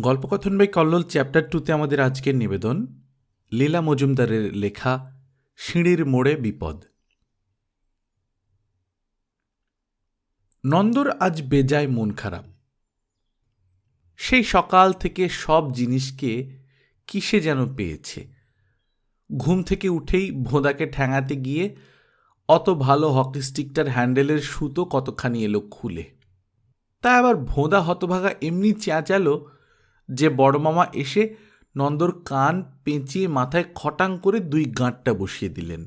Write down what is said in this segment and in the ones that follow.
গল্পকথন by Kallol chapter টুতে আমাদের আজকের নিবেদন, লীলা মজুমদারের লেখা, সিঁড়ির মোড়ে বিপদ। নন্দর আজ বেজায় মন খারাপ। সেই সকাল থেকে সব জিনিসকে কিসে যেন পেয়েছে? ঘুম থেকে উঠেই ভোঁদাকে ঠ্যাঙাতে গিয়ে অত ভালো হকি স্টিকটার হ্যান্ডেলের সুতো কতখানি এলো খুলে। তা আবার ভোঁদা হতভাগা এমনি চেঁচালো যে বড় মামা এসে নন্দর কান পেঁচিয়ে মাথায় খটাং করে দুই গাঁটটা বসিয়ে দিলেন।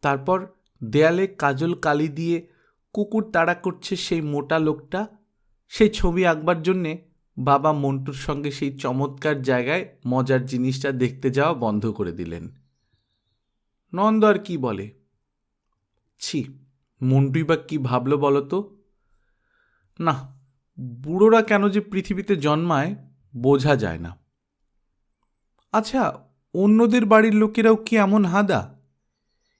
তারপর দেয়ালে কাজল কালি দিয়ে কুকুর তাড়া করছে সেই মোটা লোকটা। সেই ছবি আঁকবার জন্যে বাবা মন্টুর সঙ্গে সেই চমৎকার জায়গায় মজার জিনিসটা দেখতে যাওয়া বন্ধ করে দিলেন। নন্দ আর কি বলে? ছি, মন্টুই বা কি ভাবলো বলো তো? না বুড়োরা কেন যে পৃথিবীতে জন্মায় বোঝা যায় না। আচ্ছা অন্যদের বাড়ির লোকেরাও কি এমন হাদা?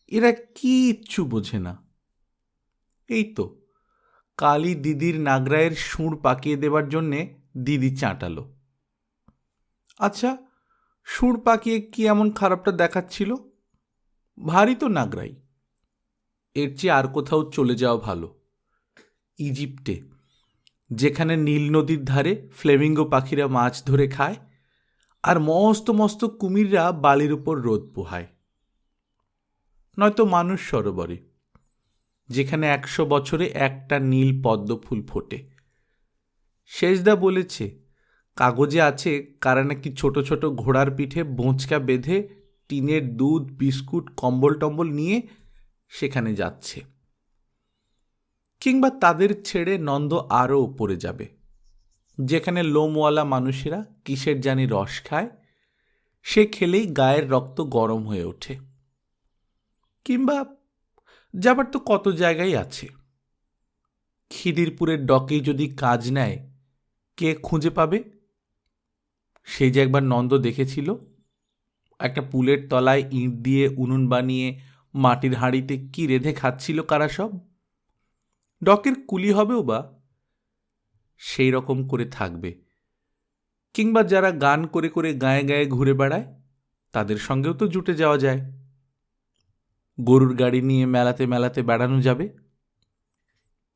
এরা কি ইচ্ছু বোঝে না। এই তো, কালী দিদির নাগরায়ের সুর পাকিয়ে দেবার জন্যে দিদি চাঁটালো। আচ্ছা সুর পাকিয়ে কি এমন খারাপটা দেখাচ্ছিল? ভারী তো নাগরাই। এর চেয়ে আর কোথাও চলে যাওয়া ভালো। ইজিপ্টে যেখানে নীল নদীর ধারে ফ্লেমিঙ্গো পাখিরা মাছ ধরে খায় আর মস্ত মস্ত কুমিররা বালির উপর রোদ পোহায়। নয়তো মানুষ সরোবরে, যেখানে একশো বছরে একটা নীল পদ্ম ফুল ফোটে। শেষদা বলেছে, কাগজে আছে কারা নাকি ছোট ছোট ঘোড়ার পিঠে বোঁচকা বেঁধে টিনের দুধ, বিস্কুট, কম্বল টম্বল নিয়ে সেখানে যাচ্ছে। কিংবা তাদের ছেড়ে নন্দ আরও ওপরে যাবে। যেখানে লোমওয়ালা মানুষেরা কিসের জানি রস খায়, সে খেলেই গায়ের রক্ত গরম হয়ে ওঠে। কিংবা যাবার তো কত জায়গায় আছে। খিদিরপুরের ডকেই যদি কাজ নেয়, কে খুঁজে পাবে? সেই যে একবার নন্দ দেখেছিল, একটা পুলের তলায় ইঁট দিয়ে উনুন বানিয়ে মাটির হাঁড়িতে কি রেধে খাচ্ছিল কারা সব? ডকের কুলি হবেও বা সেই রকম করে থাকবে। কিংবা যারা গান করে করে গায়ে গায়ে ঘুরে বেড়ায়, তাদের সঙ্গেও তো জুটে যাওয়া যায়। গরুর গাড়ি নিয়ে মেলাতে মেলাতে বেড়ানো যাবে।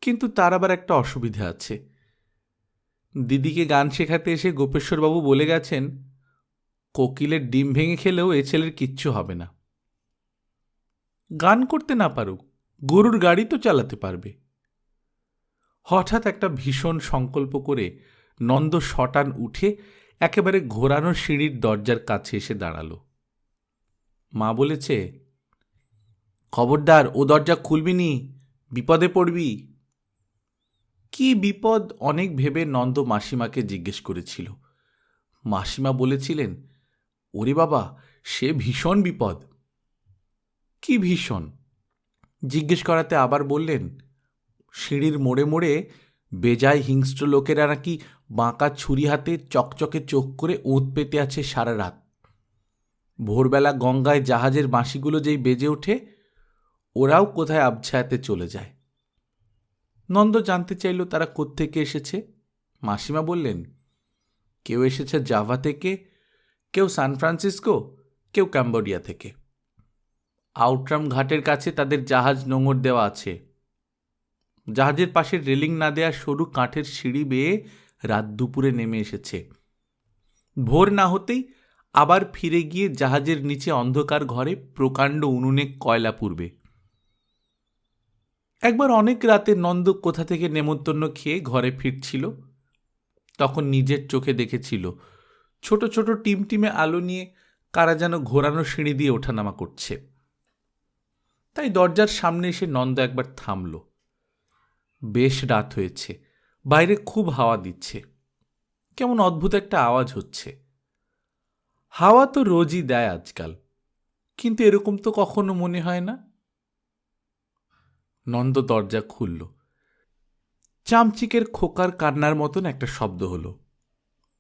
কিন্তু তার আবার একটা অসুবিধা আছে। দিদিকে গান শেখাতে এসে গোপেশ্বরবাবু বলে গেছেন, কোকিলের ডিম ভেঙে খেলেও এ ছেলের কিচ্ছু হবে না। গান করতে না পারুক, গরুর গাড়ি তো চালাতে পারবে। হঠাৎ একটা ভীষণ সংকল্প করে নন্দ শটান উঠে একেবারে ঘোরানো সিঁড়ির দরজার কাছে এসে দাঁড়াল। মা বলেছে, খবরদার, ও দরজা খুলবি নি, বিপদে পড়বি। কি বিপদ? অনেক ভেবে নন্দ মাসিমাকে জিজ্ঞেস করেছিল। মাসিমা বলেছিলেন, ওরে বাবা, সে ভীষণ বিপদ। কি ভীষণ? জিজ্ঞেস করাতে আবার বললেন সিঁড়ির মোড়ে মোড়ে বেজায় হিংস্র লোকেরা নাকি বাঁকা ছুরি হাতে চকচকে চোখ করে ওঁত পেতে আছে সারা রাত। ভোরবেলা গঙ্গায় জাহাজের বাঁশিগুলো যেই বেজে ওঠে, ওরাও কোথায় আবছায়াতে চলে যায়। নন্দ জানতে চাইল তারা কোত্থেকে এসেছে। মাসিমা বললেন, কেউ এসেছে জাভা থেকে, কেউ সান ফ্রান্সিসকো, কেউ ক্যাম্বোডিয়া থেকে। আউটরাম ঘাটের কাছে তাদের জাহাজ নোঙর দেওয়া আছে। জাহাজের পাশে রেলিং না দেওয়া সরু কাঠের সিঁড়ি বেয়ে রাত দুপুরে নেমে এসেছে। ভোর না হতেই আবার ফিরে গিয়ে জাহাজের নিচে অন্ধকার ঘরে প্রকাণ্ড উনুনে কয়লা পুরবে একবার অনেক রাতে নন্দ কোথা থেকে নেমন্তন্ন খেয়ে ঘরে ফিরছিল, তখন নিজের চোখে দেখেছিল, ছোট ছোট টিমটিমে আলো নিয়ে কারা যেন ঘোরানো সিঁড়ি দিয়ে ওঠানামা করছে। তাই দরজার সামনে এসে নন্দ একবার থামল। বেশ রাত হয়েছে। বাইরে খুব হাওয়া দিচ্ছে। কেমন অদ্ভুত একটা আওয়াজ হচ্ছে। হাওয়া তো রোজই দেয় আজকাল, কিন্তু এরকম তো কখনো মনে হয় না। নন্দ দরজা খুলল। চামচিকের খোকার কান্নার মতন একটা শব্দ হলো।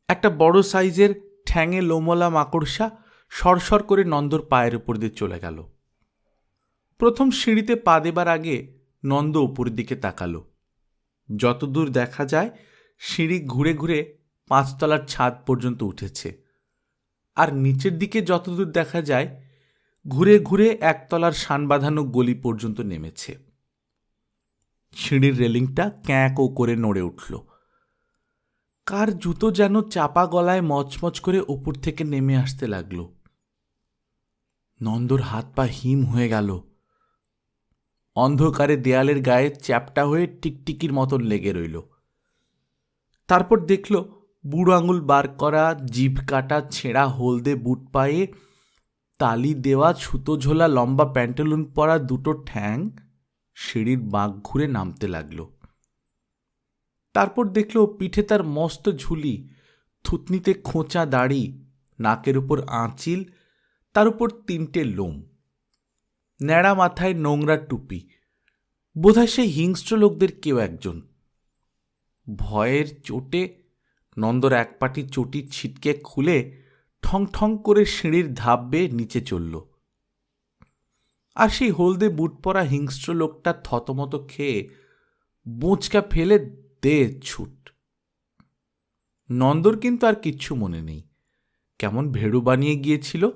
একটা বড় সাইজের ঠ্যাঙে লোমলা মাকড়সা সরসর করে নন্দর পায়ের উপর দিয়ে চলে গেল। প্রথম সিঁড়িতে পা দেবার আগে নন্দ উপরের দিকে তাকালো। যতদূর দেখা যায়, সিঁড়ি ঘুরে ঘুরে পাঁচতলার ছাদ পর্যন্ত উঠেছে। আর নিচের দিকে যতদূর দেখা যায়, ঘুরে ঘুরে একতলার শান বাঁধানো গলি পর্যন্ত নেমেছে। সিঁড়ির রেলিংটা ক্যাঁকও করে নড়ে উঠল। কার জুতো যেন চাপা গলায় মচমচ করে ওপর থেকে নেমে আসতে লাগল। নন্দর হাত পা হিম হয়ে গেল। অন্ধকারে দেয়ালের গায়ে চ্যাপটা হয়ে টিকটিকির মতন লেগে রইল। তারপর দেখল, বুড়ো আঙুল বার করা, জিভ কাটা, ছেঁড়া হলদে বুট পায়ে, তালি দেওয়া ছুতো ঝোলা, লম্বা প্যান্টালুন পরা দুটো ঠ্যাং সিঁড়ির বাঁক ঘুরে নামতে লাগল। তারপর দেখল, পিঠে তার মস্ত ঝুলি, থুতনিতে খোঁচা দাড়ি, নাকের উপর আঁচিল, তার উপর তিনটে লোম। ন্যাড়া মাথায় নোংরা টুপি। বোধহয় সেই হিংস্র লোকদের কেউ একজন। ভয়ের চোটে নন্দর এক পাটি চটি ছিটকে খুলে ঠং ঠং করে সিঁড়ির ধাপ বেয়ে নিচে চলল। আর সেই হলদে বুট পরা হিংস্র লোকটা থতমত খেয়ে বোঁচকা ফেলে দে ছুট। নন্দর কিন্তু আর কিচ্ছু মনে নেই। কেমন ভেড়ু বানিয়ে গিয়েছিল?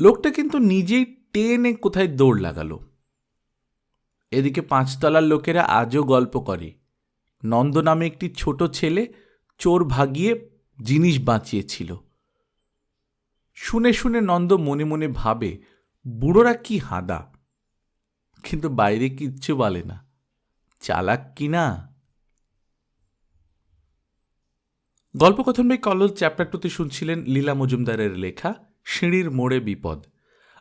লোকটা কিন্তু নিজেই টেনে কোথায় দৌড় লাগালো? এদিকে পাঁচতলার লোকেরা আজও গল্প করে। নন্দ নামে একটি ছোট ছেলে চোর ভাগিয়ে জিনিস বাঁচিয়েছিল। শুনে শুনে নন্দ মনে মনে ভাবে, বুড়োরা কি হাদা? কিন্তু বাইরে কিচ্ছু বলে না। চালাক কি না? গল্পকথন বাই কল্লোল চ্যাপ্টারটুতে শুনছিলেন লীলা মজুমদারের লেখা, সিঁড়ির মোড়ে বিপদ।